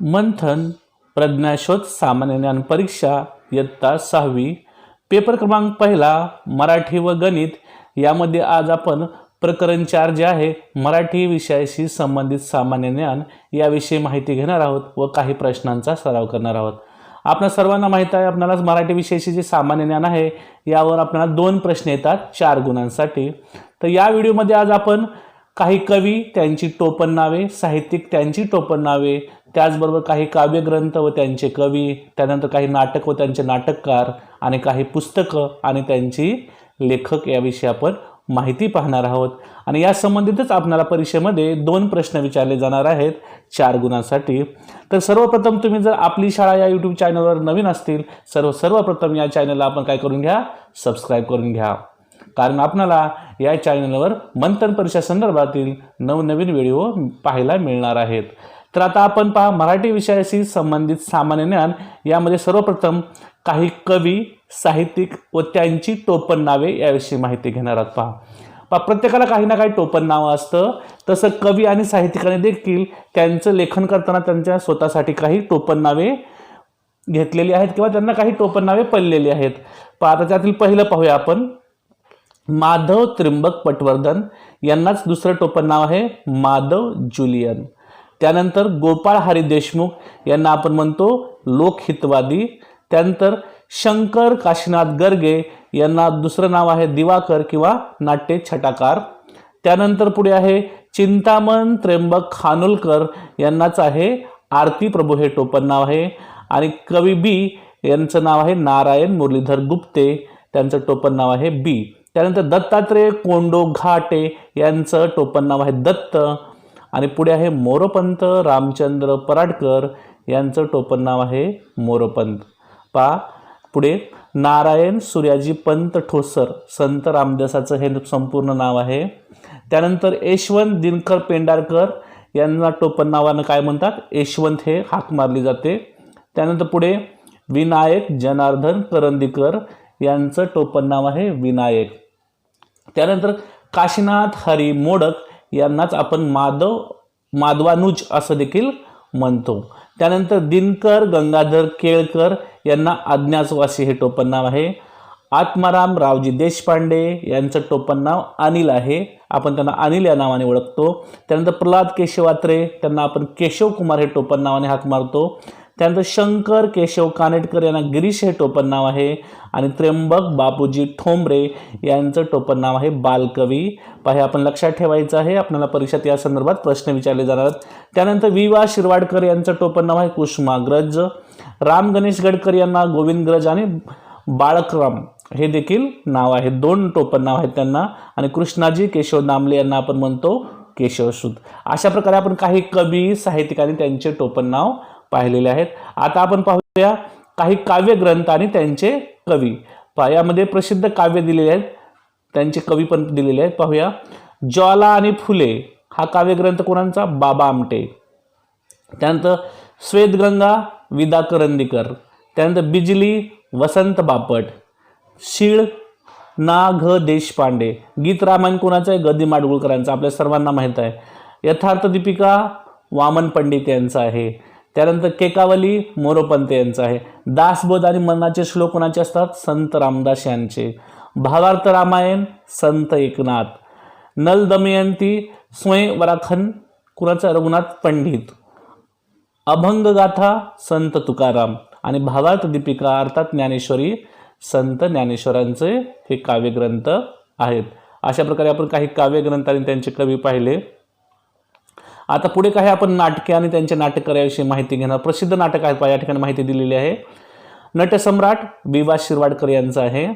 मंथन प्रज्ञाशोध सामान्य ज्ञान परीक्षा इयत्ता सहावी. पेपर क्रमांक पहिला मराठी व गणित. यामध्ये आज आपण प्रकरण चार जे आहे मराठी विषयाशी संबंधित सामान्य ज्ञान याविषयी माहिती घेणार आहोत व काही प्रश्नांचा सराव करणार आहोत. आपण सर्वांना माहीत आहे आपल्याला मराठी विषयाशी जे सामान्य ज्ञान आहे यावर आपल्याला दोन प्रश्न येतात चार गुणांसाठी. तर या व्हिडिओमध्ये आज आपण काही कवी त्यांची टोपण नावे साहित्यिक त्यांची टोपण नावे त्याचबरोबर काही काव्यग्रंथ व त्यांचे कवी त्यानंतर काही नाटक व त्यांचे नाटककार आणि काही पुस्तकं आणि त्यांची लेखक याविषयी आपण माहिती पाहणार आहोत. आणि या संबंधितच आपल्याला परीक्षेमध्ये दोन प्रश्न विचारले जाणार आहेत चार गुणांसाठी. तर सर्वप्रथम तुम्ही जर आपली शाळा या यूट्यूब चॅनलवर नवीन असतील सर्व सर्वप्रथम या चॅनलला आपण काय करून घ्या? सबस्क्राईब करून घ्या. कारण आपणाला या चॅनलवर मंथन परीक्षा संदर्भातील नवनवीन व्हिडिओ पाहायला मिळणार आहेत. तर आता आपण पहा मराठी विषयाशी संबंधित सामान्य ज्ञान. यामध्ये सर्वप्रथम काही कवी साहित्यिक व त्यांची टोपण नावे याविषयी माहिती घेणार आहोत पहा. पहा प्रत्येकाला काही ना काही टोपण नावं असतं. तसं कवी आणि साहित्यिकाने देखील त्यांचं लेखन करताना त्यांच्या स्वतःसाठी काही टोपण नावे घेतलेली आहेत किंवा त्यांना काही टोपण नावे पडलेली आहेत. पहा आता त्यातील पहिलं पाहूया आपण. माधव त्र्यंबक पटवर्धन यांनाच दुसरं टोपण नाव आहे माधव जुलियन. त्यानंतर गोपाळ हरी देशमुख यांना आपण म्हणतो लोकहितवादी. त्यानंतर शंकर काशीनाथ गर्गे यांना दुसरं नाव आहे दिवाकर किंवा नाट्य छटाकार. त्यानंतर पुढे आहे चिंतामण त्र्यंबक खानोलकर यांनाच आहे आरती प्रभू हे टोपण नाव आहे. आणि कवी बी यांचं नाव आहे नारायण मुरलीधर गुप्ते त्यांचं टोपण नाव आहे बी. त्यानंतर दत्तात्रेय कोंडो घाटे यांचं टोपण नाव आहे दत्त. आणि पुढे आहे मोरपंत रामचंद्र पराडकर यांचं टोपण नाव आहे मोरपंत. पा पुढे नारायण सूर्याजी पंत ठोसर संत रामदासाचं हे संपूर्ण नाव आहे. त्यानंतर यशवंत दिनकर पेंडारकर यांना टोपण नावानं काय म्हणतात? यशवंत हे हाक मारली जाते. त्यानंतर पुढे विनायक जनार्दन करंदीकर यांचं टोपण नाव आहे विनायक. त्यानंतर काशीनाथ हरी मोडक यांनाच आपण माधव माधवानुज असं देखील म्हणतो. त्यानंतर दिनकर गंगाधर केळकर यांना आज्ञाचवासी हे टोपण नाव आहे. आत्माराम रावजी देशपांडे यांचं टोपण नाव अनिल आहे. आपण त्यांना अनिल या नावाने ओळखतो. त्यानंतर प्रल्हाद केशवात्रे त्यांना आपण केशव कुमार हे टोपण नावाने हाक मारतो. त्यानंतर शंकर केशव कानेटकर यांना गिरीश हे टोपण नाव आहे. आणि त्र्यंबक बापूजी ठोंबरे यांचं टोपण नाव आहे बालकवी. पाहे आपण लक्षात ठेवायचं आहे. आपल्याला परीक्षेत या संदर्भात प्रश्न विचारले जाणार आहेत. त्यानंतर वि वा शिरवाडकर यांचं टोपण नाव आहे कुसुमाग्रज राम गणेश गडकर यांना गोविंदग्रज आणि बाळकराम हे देखील नाव आहे. दोन टोपण नाव आहेत त्यांना. आणि कृष्णाजी केशव नामले यांना आपण म्हणतो केशवसूत. अशा प्रकारे आपण काही कवी साहित्यिकांनी त्यांचे टोपण नाव पाहिलेले आहेत. आता आपण पाहूया काही काव्यग्रंथ आणि त्यांचे कवी. यामध्ये प्रसिद्ध काव्य दिलेले आहेत. त्यांचे कवी पण दिलेले आहेत. पाहूया. ज्वाला आणि फुले हा काव्यग्रंथ कोणाचा? बाबा आमटे. त्यानंतर श्वेतगंगा विदा करंदीकर त्यानंतर बिजली वसंत बापट. शीळ ना घ देशपांडे. गीत रामायण कोणाचं आहे? गदी माडगुळकरांचं. आपल्या सर्वांना माहीत आहे. यथार्थ दीपिका वामन पंडित यांचं आहे. त्यानंतर केकावली मोरोपंत यांचं आहे. दासबोध आणि मनाचे श्लोक कोणाचे असतात? संत रामदास यांचे. भावार्थ रामायण संत एकनाथ. नल दमयंती स्वयंवराखन कुणाचा? रघुनाथ पंडित. अभंगगाथा संत तुकाराम. आणि भावार्थ दीपिका अर्थात ज्ञानेश्वरी संत ज्ञानेश्वरांचे हे काव्यग्रंथ आहेत. अशा प्रकारे आपण काही काव्यग्रंथ आणि त्यांचे कवी पाहिले. आता पुढे काही आपण नाटके आणि त्यांचे नाटककाराविषयी माहिती घेणार. प्रसिद्ध नाटक आहेत या ठिकाणी माहिती दिलेली आहे. नटसम्राट विवा शिरवाडकर यांचं आहे.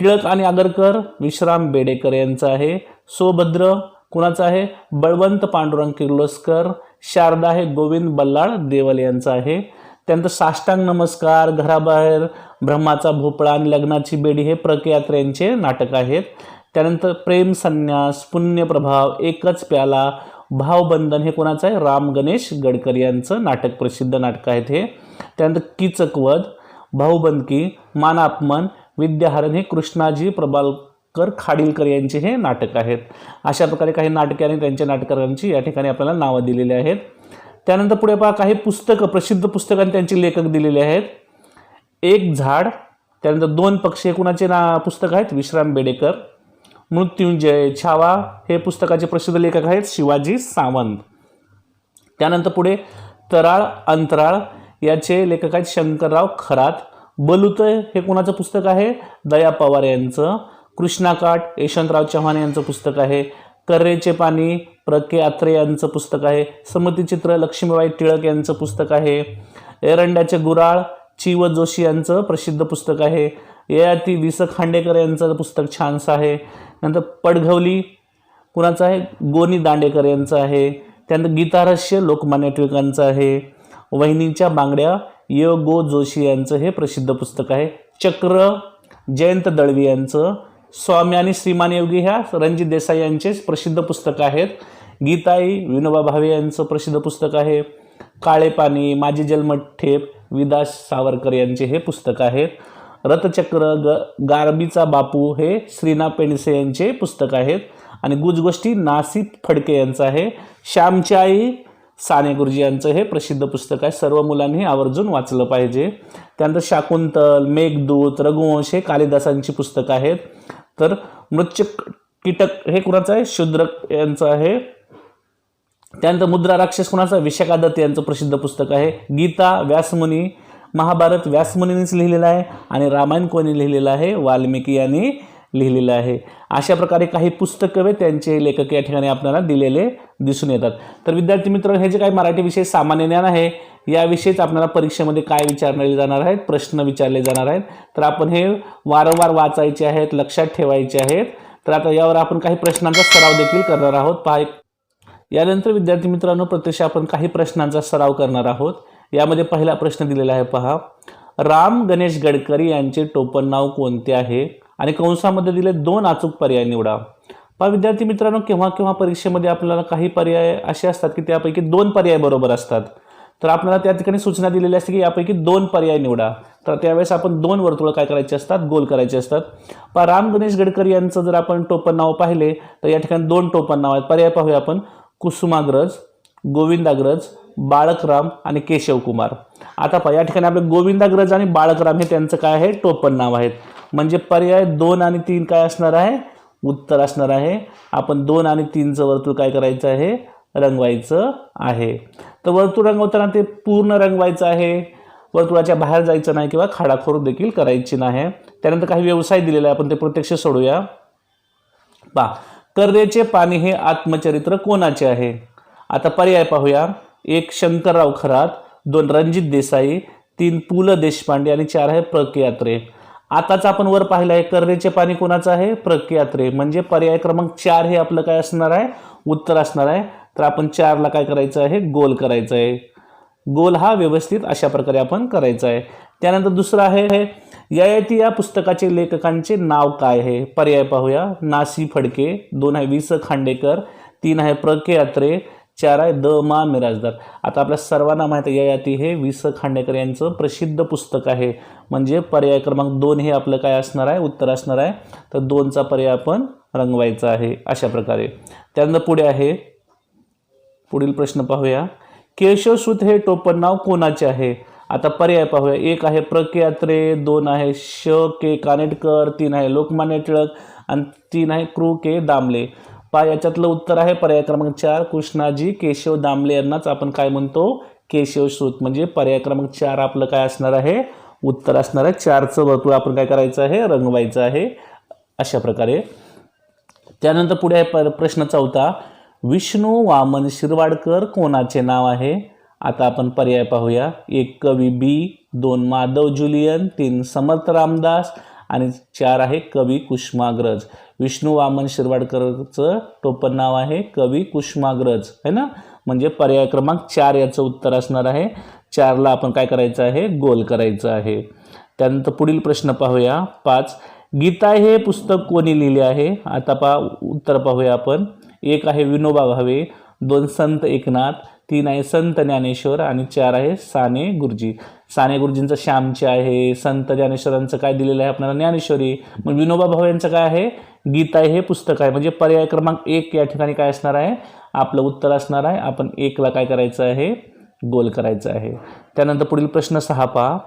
टिळक आणि आगरकर विश्राम बेडेकर यांचं आहे. सोभद्र कुणाचं आहे? बळवंत पांडुरंग किर्लोस्कर शारदा आहे गोविंद बल्लाळ देवल यांचं आहे. त्यानंतर साष्टांग नमस्कार घराबाहेर ब्रह्माचा भोपळा आणि लग्नाची बेडी हे प्रकयात्र यांचे नाटक आहेत. त्यानंतर प्रेम संन्यास पुण्यप्रभाव एकच प्याला भावबंधन हे कोणाचं आहे? राम गणेश गडकर यांचं नाटक प्रसिद्ध नाटक आहेत हे. त्यानंतर किचकवध भाऊबंदकी मानापमन विद्याहरण हे कृष्णाजी प्रबालकर खाडीलकर यांचे हे नाटक आहेत. अशा प्रकारे काही नाटके आणि त्यांच्या नाटकारांची या ठिकाणी आपल्याला नावं दिलेली आहेत. त्यानंतर पुढे पहा काही पुस्तकं प्रसिद्ध पुस्तकांनी त्यांचे लेखक दिलेले आहेत. एक झाड त्यानंतर दोन पक्षी हे कुणाचे ना पुस्तक आहेत? विश्राम बेडेकर मृत्युंजय छावा हे पुस्तकाचे प्रसिद्ध लेखक आहेत शिवाजी सावंत. त्यानंतर पुढे तराळ अंतराळ याचे लेखक आहेत शंकरराव खरात. बलुत हे कोणाचं पुस्तक आहे? दया पवार यांचं. कृष्णाकाठ यशवंतराव चव्हाण यांचं पुस्तक आहे. कर्रेचे पाणी प्र के आत्रे यांचं पुस्तक आहे. समतीचित्र लक्ष्मीबाई टिळक यांचं पुस्तक आहे. एरंड्याचे गुराळ चिव जोशी यांचं प्रसिद्ध पुस्तक आहे. ययाती वि स खांडेकर यांचं पुस्तक छानसं आहे. नंतर पडघवली कुणाचं आहे? गोनी दांडेकर यांचं आहे. त्यानंतर गीतारहस्य लोकमान्य टिळकांचं आहे. वहिनींच्या बांगड्या य. गो. जोशी यांचं हे प्रसिद्ध पुस्तक आहे. चक्र जयंत दळवी यांचं स्वामी आणि श्रीमान योगी ह्या रणजित देसाई यांचे प्रसिद्ध पुस्तक आहेत. गीताई विनोबा भावे यांचं प्रसिद्ध पुस्तक आहे. काळे पाणी माझी जन्मठेप विदास सावरकर यांचे हे पुस्तक आहेत. रथचक्र ग गारबीचा बापू हे श्रीना पेंडसे यांचे पुस्तक आहेत. आणि गुजगोष्टी नासिक फडके यांचं आहे. श्यामची आई साने गुरुजी यांचं हे प्रसिद्ध पुस्तक आहे. सर्व मुलांनी आवर्जून वाचलं पाहिजे. त्यानंतर शाकुंतल मेघदूत रघुवंश हे कालिदासांची पुस्तकं आहेत. तर मृत्य कीटक हे कुणाचं आहे? शूद्रक यांचं आहे. त्यानंतर मुद्रा राक्षस कुणाचं विशाखादत्त यांचं प्रसिद्ध पुस्तक आहे. गीता व्यासमुनी महाभारत व्यासमुनींनीच लिहिलेलं आहे आणि रामायण कोणी लिहिलेलं आहे? वाल्मिकी यांनी लिहिलेलं आहे. अशा प्रकारे काही पुस्तकं त्यांचे लेखक या ठिकाणी आपल्याला दिलेले दिसून येतात. तर विद्यार्थी मित्र हे जे काही मराठी विषय सामान्य ज्ञान आहे याविषयीच आपल्याला परीक्षेमध्ये काय विचारले जाणार आहेत प्रश्न विचारले जाणार आहेत. तर आपण हे वारंवार वाचायचे आहेत लक्षात ठेवायचे आहेत. तर आता यावर आपण काही प्रश्नांचा सराव देखील करणार आहोत. पहा यानंतर विद्यार्थी मित्रांनो प्रत्यक्ष आपण काही प्रश्नांचा सराव करणार आहोत. यामध्ये पहिला प्रश्न दिलेला आहे पहा. राम गणेश गडकरी यांचे टोपण नाव कोणते आहे? आणि कंसामध्ये दिले दोन अचूक पर्याय निवडा. पहा विद्यार्थी मित्रांनो केव्हा केव्हा परीक्षेमध्ये आपल्याला काही पर्याय असे असतात की त्यापैकी दोन पर्याय बरोबर असतात? तर आपल्याला त्या ठिकाणी सूचना दिलेली असते की यापैकी दोन पर्याय निवडा. तर त्यावेळेस आपण दोन वर्तुळ काय करायचे असतात? गोल करायचे असतात. पहा राम गणेश गडकरी यांचं जर आपण टोपण नाव पाहिले तर या ठिकाणी दोन टोपण नाव आहेत. पर्याय पाहूया आपण. कुसुमाग्रज गोविंदाग्रज बाळकराम आणि केशवकुमार. आता पहा या ठिकाणी आपले गोविंदाग्रज आणि बाळकराम हे त्यांचं काय आहे? टोपण नाव आहेत. म्हणजे पर्याय दोन आणि तीन काय असणार आहे? उत्तर असणार आहे. आपण दोन आणि तीनचं वर्तुळ काय करायचं आहे? रंगवायचं आहे. तर वर्तुळ रंगवताना ते पूर्ण रंगवायचं आहे. वर्तुळाच्या बाहेर जायचं नाही किंवा खाडाखोर देखील करायची नाही. त्यानंतर काही व्यवसाय दिलेला आहे. आपण ते प्रत्यक्ष सोडूया. पा कर्रेचे पाणी हे आत्मचरित्र कोणाचे आहे? आता पर्याय पाहूया. एक शंकरराव खरात दोन रणजित देसाई तीन पु ल देशपांडे आणि चार आहे प्र के यात्रे आताच आपण वर पाहिलं आहे कर्रेचे पाणी कोणाचं आहे? प्र के यात्रे म्हणजे पर्याय क्रमांक चार हे आपलं काय असणार आहे? उत्तर असणार आहे. तर आपण चारला काय करायचं आहे? गोल करायचं आहे. गोल हा व्यवस्थित अशा प्रकारे आपण करायचा आहे. त्यानंतर दुसरं आहे ययाती या पुस्तकाचे लेखकांचे नाव काय आहे? पर्याय पाहूया. नासी फडके दोन आहे वि स खांडेकर तीन आहे प्र के यात्रे चार आहे द मा मिराजदार आता आपल्या सर्वांना माहिती आहे याती हे वि स खांडेकर यांचं प्रसिद्ध पुस्तक आहे. म्हणजे पर्याय क्रमांक दोन हे आपलं काय असणार आहे? उत्तर असणार आहे. तर दोनचा पर्याय आपण रंगवायचा आहे अशा प्रकारे. त्यानंतर पुढे आहे पुढील प्रश्न पाहूया. केशवसूत हे टोपण नाव कोणाचे आहे? आता पर्याय पाहूया. एक आहे प्र के दोन आहे श के कानेटकर तीन आहे लोकमान्य टिळक आणि तीन आहे क्रू के दामले. पा याच्यातलं उत्तर आहे पर्याय क्रमांक चार कृष्णाजी केशव दामले यांनाच आपण काय म्हणतो? केशव श्रुत. म्हणजे पर्याय क्रमांक चार आपलं काय असणार आहे? उत्तर असणार आहे चारचं. वर्तुळ आपण काय करायचं आहे? रंगवायचं आहे. अशा प्रकारे. त्यानंतर पुढे आहे पर- प्रश्न चौथा. विष्णू वामन शिरवाडकर कोणाचे नाव आहे? आता आपण पर्याय पाहूया. एक कवी बी दोन माधव जुलियन तीन समर्थ रामदास आणि चार आहे कवी कुष्माग्रज. विष्णू वामन शिरवाडकरचं टोपण नाव आहे कवी कुष्माग्रज है ना? म्हणजे पर्याय क्रमांक चार याचं उत्तर असणार आहे. चारला आपण काय करायचं आहे? गोल करायचं आहे. त्यानंतर पुढील प्रश्न पाहूया. पाच गीता हे पुस्तक कोणी लिहिले आहे? आता पहा उत्तर पाहूया आपण. एक आहे विनोबा भावे दोन संत एकनाथ तीन आहे संत ज्ञानेश्वर आणि चार आहे साने गुरुजी. साने गुरुजींचं श्यामचे आहे संत ज्ञानेश्वरांचं काय दिलेलं आहे आपल्याला ज्ञानेश्वरी. मग विनोबा भावे यांचं काय आहे? गीता हे पुस्तक आहे. म्हणजे पर्याय क्रमांक एक या ठिकाणी काय असणार आहे? आपलं उत्तर असणार आहे. आपण एकला काय करायचं आहे? गोल करायचं आहे. त्यानंतर पुढील प्रश्न सहा पहा.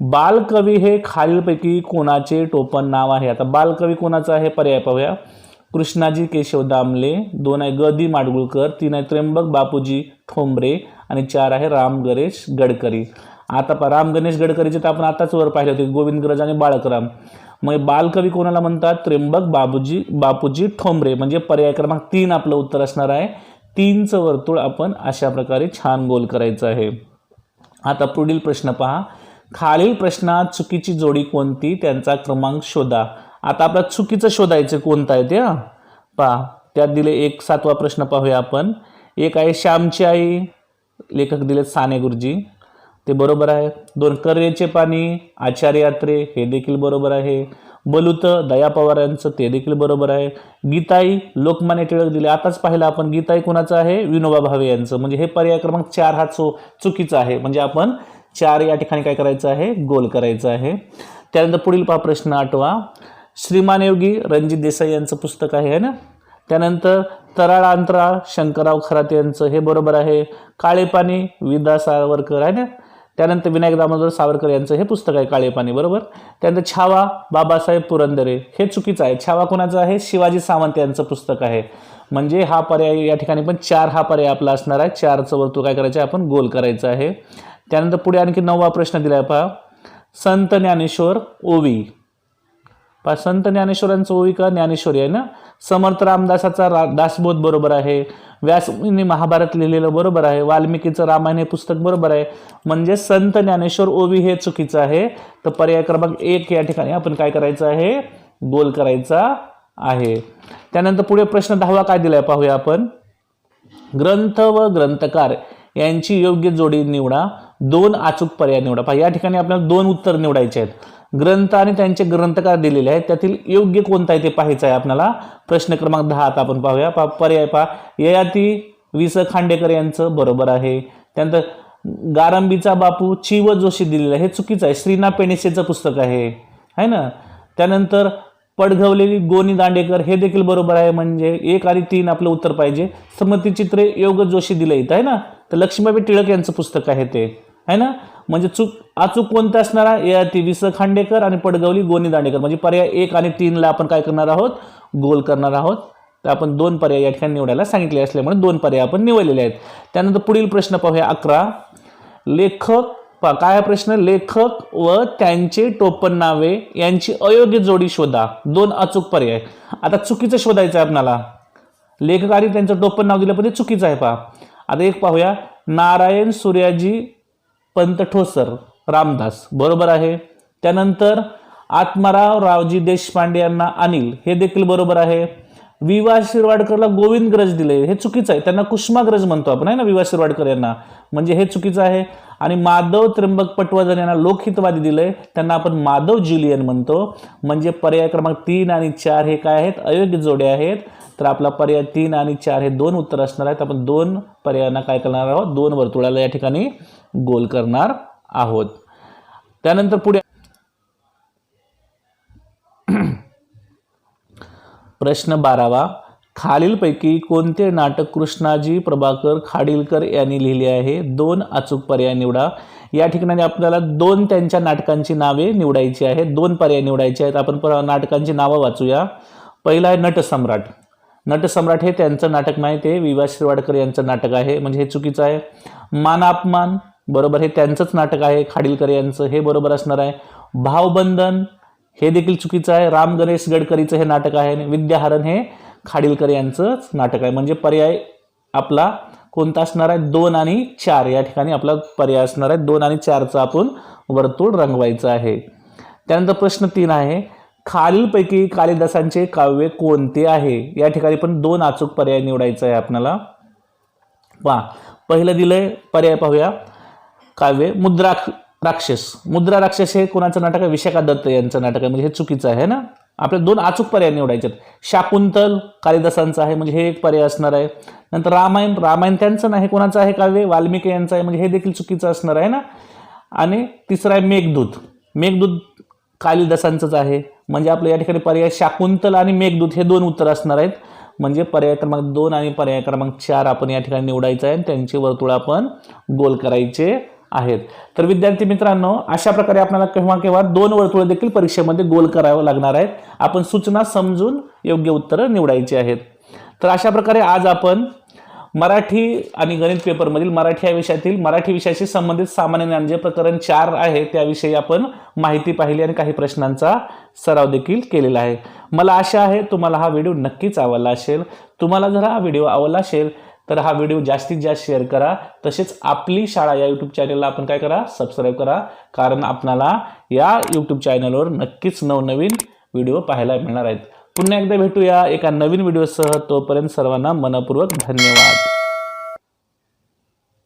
बालकवी हे खालीलपैकी कोणाचे टोपण नाव आहे? आता बालकवी कोणाचं आहे? पर्याय पाहूया. कृष्णाजी केशव दामले दोन आहे ग दी माडगुळकर तीन आहे त्र्यंबक बापूजी ठोंबरे आणि चार आहे राम गणेश गडकरी. आता पहा राम गणेश गडकरीचे तर आपण आताच वर पाहिले होते गोविंदग्रज आणि बाळकराम. मग बालकवी कोणाला म्हणतात? त्र्यंबक बाबूजी बापूजी ठोंबरे. म्हणजे पर्याय क्रमांक तीन आपलं उत्तर असणार आहे. तीनचं वर्तुळ आपण अशा प्रकारे छान गोल करायचं आहे. आता पुढील प्रश्न पहा. खालील प्रश्नात चुकीची जोडी कोणती? त्यांचा क्रमांक शोधा. आता आपला चुकीचं शोधायचं कोणतं आहे ते पहा त्यात दिले एक सातवा प्रश्न पाहूया आपण. एक आहे श्यामची आई लेखक दिले साने गुरुजी. ते बरोबर आहे. दोन करेचे पाणी आचार्य यात्रे हे देखील बरोबर आहे. बलुत दया पवार यांचं ते देखील बरोबर आहे. गीताई लोकमान्य टिळक दिले. आताच पाहिलं आपण गीताई कोणाचं आहे? विनोबा भावे यांचं. म्हणजे हे पर्याय क्रमांक चार हा चो चुकीचा आहे. म्हणजे आपण चार या ठिकाणी काय करायचं आहे? गोल करायचं आहे. त्यानंतर पुढील पहा प्रश्न आठवा. श्रीमान योगी रणजित देसाई यांचं पुस्तक आहे है ना? त्यानंतर तराळ अंतराळ शंकरराव खरात यांचं हे बरोबर आहे. काळे पाणी विदा सावरकर आहे ना? त्यानंतर विनायक दामोदर सावरकर यांचं हे पुस्तक आहे काळे पाणी बरोबर? त्यानंतर छावा बाबासाहेब पुरंदरे हे चुकीचं आहे. छावा कोणाचं आहे? शिवाजी सावंत यांचं पुस्तक आहे. म्हणजे हा पर्याय या ठिकाणी पण चार हा पर्याय आपला असणार आहे. चारचं वर्तुळ काय करायचं आहे? आपण गोल करायचं आहे. त्यानंतर पुढे आणखी नववा प्रश्न दिला आहे पहा. संत ज्ञानेश्वर ओवी. पा संत ज्ञानेश्वरांचं ओवी का? ज्ञानेश्वरी आहे ना? समर्थ रामदासाचा रा दासबोध बरोबर आहे. व्यासमुनी महाभारत लिहिलेलं बरोबर आहे. वाल्मिकीचं रामायण हे पुस्तक बरोबर आहे. म्हणजे संत ज्ञानेश्वर ओवी हे चुकीचं आहे. तर पर्याय क्रमांक एक या ठिकाणी आपण काय करायचं आहे? गोल करायचा आहे. त्यानंतर पुढे प्रश्न दहावा काय दिलाय पाहूया आपण. ग्रंथ व ग्रंथकार यांची योग्य जोडी निवडा. दोन अचूक पर्याय निवडा. पहा या ठिकाणी आपल्याला दोन उत्तर निवडायचे आहेत. ग्रंथ आणि त्यांचे ग्रंथकार दिलेले आहेत. त्यातील योग्य कोणता आहे ते पाहायचं आहे आपल्याला. प्रश्न क्रमांक दहा आता आपण पाहूया. पहा पर्याय पहा ययाती वि स खांडेकर यांचं बरोबर आहे. त्यानंतर गारंबीचा बापू चिव जोशी दिलेला आहे. हे चुकीचं आहे. श्रीना पेणेसेचं पुस्तक आहे. है ना? त्यानंतर पडघवलेली गोनी दांडेकर हे देखील बरोबर आहे. म्हणजे एक आणि तीन आपलं उत्तर पाहिजे. समतीचित्रे योग जोशी दिलं इथं आहे ना? तर लक्ष्मीबाई टिळक यांचं पुस्तक आहे ते. है ना? म्हणजे चूक अचूक कोणता असणार आहे? या ती स खांडेकर आणि पडगवली गोनी दांडेकर. म्हणजे पर्याय एक आणि तीनला आपण काय करणार आहोत? गोल करणार आहोत. तर आपण दोन पर्याय या ठिकाणी निवडायला सांगितले असल्यामुळे दोन पर्याय आपण निवडलेले आहेत. त्यानंतर पुढील प्रश्न पाहूया अकरा. लेखक पहा काय हा प्रश्न? लेखक व त्यांचे टोपण नावे यांची अयोग्य जोडी शोधा. दोन अचूक पर्याय. आता चुकीचं शोधायचं आहे आपणाला. लेखक आणि त्यांचं टोपण नाव दिलं पण ते चुकीचं आहे पहा. आता एक पाहूया. नारायण सूर्याजी पंत ठोसर रामदास. बरोबर आहे. त्यानंतर आत्माराव रावजी देशपांडे यांना अनिल हे देखील बरोबर आहे. विवा शिरवाडकरला गोविंद ग्रज दिले हे चुकीचं आहे. त्यांना कुष्माग्रज म्हणतो आपण आहे ना विवा शिरवाडकर यांना. म्हणजे हे चुकीचं आहे. आणि माधव त्र्यंबक पटवर्धन यांना लोकहितवादी दिले. त्यांना आपण माधव ज्युलियन म्हणतो. म्हणजे पर्याय क्रमांक तीन आणि चार हे काय आहेत? अयोग्य जोडे आहेत. तर आपला पर्याय तीन आणि चार हे दोन उत्तर असणार आहेत. आपण दोन पर्यायांना काय करणार आहोत? दोन वर्तुळाला या ठिकाणी गोल करणार आहोत. त्यानंतर पुढे प्रश्न बारावा. खालीलपैकी कोणते नाटक कृष्णाजी प्रभाकर खाडीलकर यांनी लिहिले आहे? दोन अचूक पर्याय निवडा. या ठिकाणी आपल्याला दोन त्यांच्या नाटकांची नावे निवडायची आहेत. दोन पर्याय निवडायचे आहेत. आपण पर नाटकांची नावं वाचूया. पहिलं आहे नटसम्राट नटसम्राट हे त्यांचं नाटक नाही ते विवा शिरवाडकर यांचं नाटक आहे. म्हणजे हे चुकीचं आहे. मान अपमान बरोबर हे त्यांचंच नाटक आहे खाडीलकर यांचं हे बरोबर असणार आहे. भावबंधन हे देखील चुकीचं आहे. राम गणेश गडकरीचं हे नाटक आहे आणि विद्याहरण हे खाडीलकर यांचंच नाटक आहे. म्हणजे पर्याय आपला कोणता असणार आहे? दोन आणि चार. या ठिकाणी आपला पर्याय असणार आहे. दोन आणि चारचं आपण वर्तुळ रंगवायचं आहे. त्यानंतर प्रश्न तीन आहे खालीलपैकी कालिदासांचे काव्य कोणते आहे? या ठिकाणी पण दोन अचूक पर्याय निवडायचा आहे आपल्याला. पहा पहिलं दिलंय पर्याय पाहूया. काव्य मुद्रा राक्षस. मुद्रा राक्षस हे कोणाचं नाटक आहे? विशाखा दत्त यांचं नाटक आहे. म्हणजे हे चुकीचं आहे ना? आपल्या दोन अचूक पर्याय निवडायचे आहेत शाकुंतल कालिदासांचं आहे म्हणजे हे एक पर्याय असणार आहे. नंतर रामायण रामायण त्यांचं नाही कोणाचं आहे काव्य? वाल्मिकी यांचं आहे म्हणजे हे देखील चुकीचं असणार आहे ना? आणि तिसरं आहे मेघदूत. मेघदूत कालिदासांचंच आहे. म्हणजे आपलं या ठिकाणी पर्याय शाकुंतल आणि मेघदूत हे दोन उत्तर असणार आहेत. म्हणजे पर्याय क्रमांक दोन आणि पर्याय क्रमांक चार आपण या ठिकाणी निवडायचं आहे आणि त्यांची वर्तुळ आपण गोल करायचे आहेत. तर विद्यार्थी मित्रांनो अशा प्रकारे आपल्याला केव्हा केव्हा दोन वर्तुळ देखील परीक्षेमध्ये गोल करावं लागणार आहेत. आपण सूचना समजून योग्य उत्तरं निवडायची आहेत. तर अशा प्रकारे आज आपण मराठी आणि गणित पेपरमधील मराठी या विषयातील मराठी विषयाशी संबंधित सामान्य ज्ञान जे प्रकरण चार आहे त्याविषयी आपण माहिती पाहिली आणि काही प्रश्नांचा सराव देखील केलेला आहे. मला आशा आहे तुम्हाला हा व्हिडिओ नक्कीच आवडला असेल. तुम्हाला जर हा व्हिडिओ आवडला असेल तर हा व्हिडिओ जास्तीत जास्त शेअर करा. तसेच आपली शाळा या यूट्यूब चॅनलला आपण काय करा? सबस्क्राईब करा. कारण आपणाला या यूट्यूब चॅनलवर नक्कीच नवनवीन व्हिडिओ पाहायला मिळणार आहेत. पुन्हा एकदा भेटूया एका नवीन व्हिडिओसह. तोपर्यंत सर्वांना मनपूर्वक धन्यवाद.